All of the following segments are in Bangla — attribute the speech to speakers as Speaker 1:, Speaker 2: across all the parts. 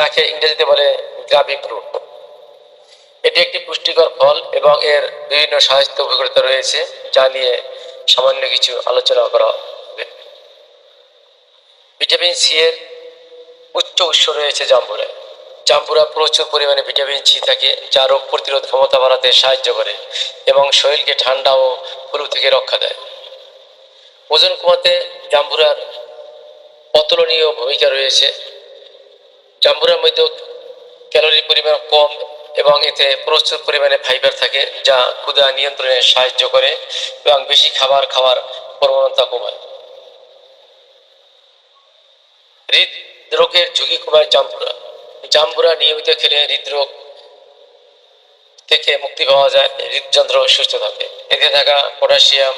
Speaker 1: যাকে ইংরেজিতে বলে গ্রাবি ফ্রুট এটি একটি পুষ্টিকর ফল এবং এর বিভিন্ন স্বাস্থ্য উপকারিতা রয়েছে, যা নিয়ে সামান্য কিছু আলোচনা করা হবে। ভিটামিন সি এর উচ্চ উৎস রয়েছে জাম্বুরায় জাম্বুরা প্রচুর পরিমাণে ভিটামিন সি থাকে, যা রোগ প্রতিরোধ ক্ষমতা বাড়াতে সাহায্য করে এবং শরীরকে ঠান্ডা ও ফ্লু থেকে রক্ষা দেয়। ওজন কমাতে জাম্বুরার অতুলনীয় ভূমিকা রয়েছে। জাম্বুরার মধ্যে ক্যালোরি পরিমাণ কম এবং এতে প্রচুর পরিমাণে ফাইবার থাকে, যা ক্ষুদা নিয়ন্ত্রণে সাহায্য করে এবং বেশি খাবার খাওয়ার প্রবণতা কমায়। হৃদরোগের ঝুঁকি কমায় জাম্বুরা। জাম্বুরা নিয়মিত খেলে হৃদরোগ থেকে মুক্তি পাওয়া যায়, হৃদযন্ত্র সুস্থ থাকে। এতে থাকা পটাশিয়াম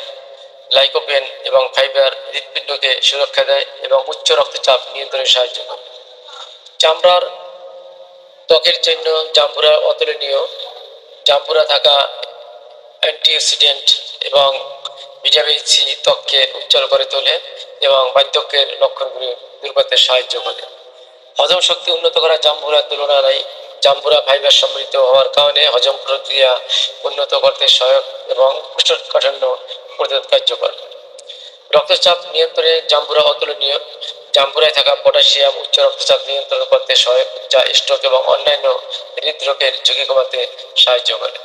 Speaker 1: লাইকোপেন এবং ফাইবার হৃদপিণ্ডকে সুরক্ষা দেয় এবং উচ্চ রক্তচাপ নিয়ন্ত্রণে সাহায্য করে। চামড়ার ত্বকের জন্য জাম্বুরা অতুলনীয়। জাম্বুরা থাকা অ্যান্টিঅক্সিডেন্ট এবং ভিটামিন সি ত্বককে উজ্জ্বল করে তোলে এবং বার্ধক্যের লক্ষণগুলি দূর করতে সাহায্য করে। হজম শক্তি উন্নত করা জাম্বুরার তুলনা নাই জাম্বুরা ফাইবার সমৃদ্ধ হওয়ার কারণে হজম প্রক্রিয়া উন্নত করতে সহায়ক এবং কোষ্ঠকাঠিন্য প্রতিরোধ কার্যকর। রক্তচাপ নিয়ন্ত্রণে জাম্বুরা অতুলনীয়। জাম্বুরায় থাকা পটাশিয়াম উচ্চ রক্তচাপ নিয়ন্ত্রণ করতে সহায়ক যা স্ট্রোক এবং অন্যান্য হৃদরোগের ঝুঁকি কমাতে সাহায্য করে।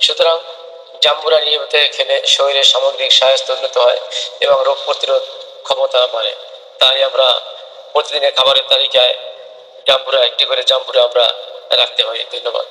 Speaker 1: সুতরাং জাম্বুরা নিয়মিত খেলে শরীরের সামগ্রিক স্বাস্থ্য উন্নত হয় এবং রোগ প্রতিরোধ ক্ষমতা বাড়ে। তাই আমরা প্রতিদিনের খাবারের তালিকায় জাম্বুরা একটি করে জাম্বুরা আমরা রাখতে পারি। ধন্যবাদ।